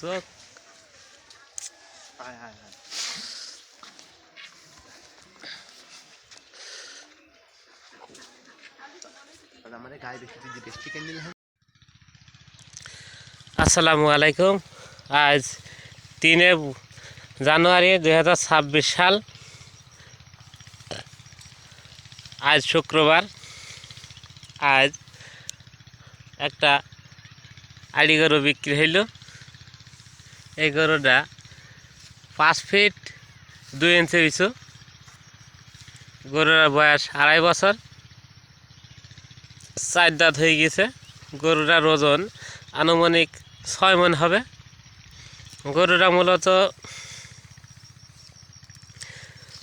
চোখ হায় হায় হায়। আসসালামু আলাইকুম। আজ তিনে জানুয়ারি দুই হাজার ছাব্বিশ সাল। আজ শুক্রবার। আজ একটা আড়ি গরু বিক্রি হইল। এই গরুটা পাঁচ ফিট দুই ইঞ্চি উঁচু গরুর বয়স আড়াই বছর। চার দাঁত হয়ে গেছে। গরুটার ওজন আনুমানিক ছয় মন হবে। গরুটা মূলত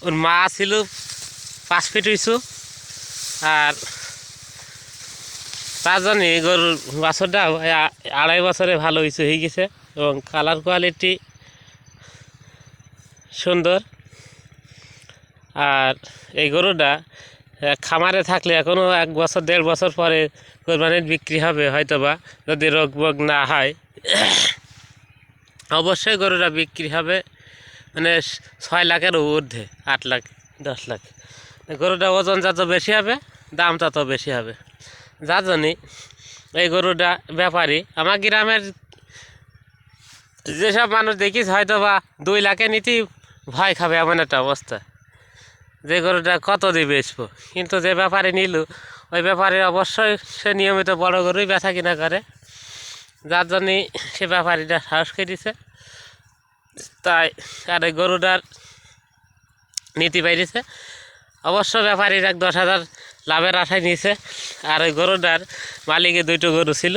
ওর মা ছিল পাঁচ ফিট উঁচু আর তার জন্য গরুর বাছরটা আড়াই বছরে ভালো উঁচু হয়ে গেছে। এবং কালার কোয়ালিটি সুন্দর। আর এই গরুটা খামারে থাকলে এখনও এক বছর, দেড় বছর পরে কোরবানির বিক্রি হবে হয়তো বা যদি রোগ বোগ না হয়। অবশ্যই গরুটা বিক্রি হবে মানে ছয় লাখের ঊর্ধ্বে, আট লাখ, দশ লাখ। গরুটা ওজন যত বেশি হবে, দাম তত বেশি হবে। যার জন্যে এই গরুটা ব্যাপারী। আমার গ্রামের যেসব মানুষ দেখিস হয়তো বা দুই লাখে নিতেই ভয় খাবে এমন একটা অবস্থা। যে গরুটা কত দিয়ে বেচবো? কিন্তু যে ব্যাপারে নিল, ওই ব্যাপারে অবশ্যই সে নিয়মিত বড় গরুই ব্যথা কিনা করে। যার জন্যে সে ব্যাপারীটা সাহস করে দিছে। তাই আর এই গরুটার নীতি বাইরেছে। অবশ্য ব্যাপারীর এক দশ হাজার লাভের আশায় নিয়েছে। আর ওই গরুটার মালিকে দুইটো গরু ছিল।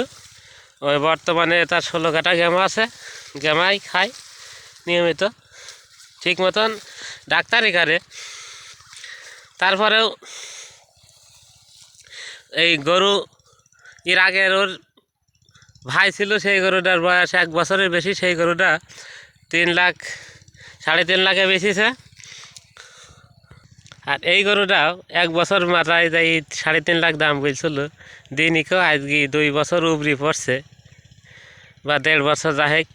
ওই বর্তমানে তার ষোলো কাটা গেমা আছে, গেমাই খায়, নিয়মিত। ঠিক মতন ডাক্তারি করে। তারপরেও এই গরু এর আগের ওর ভাই ছিল, সেই গরুটার বয়স এক বছরের বেশি, সেই গরুটা তিন লাখ, সাড়ে তিন লাখে বেশিছে আর এই গরুটাও এক বছর মাথায় যাই সাড়ে তিন লাখ দাম বলছিল দিনইকেও আজকে দুই বছর উবরি পড়ছে বা দেড় বছর যাহেক।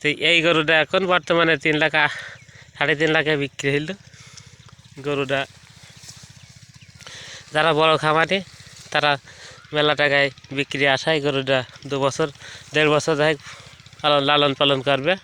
তো এই গরুটা এখন বর্তমানে তিন লাখ সাড়ে তিন লাখে বিক্রি হইল। গরুটা যারা বড় খামারি, তারা মেলা টাকায় বিক্রি আসায় গরুটা দু বছর, দেড় বছর যাই লালন পালন করবে।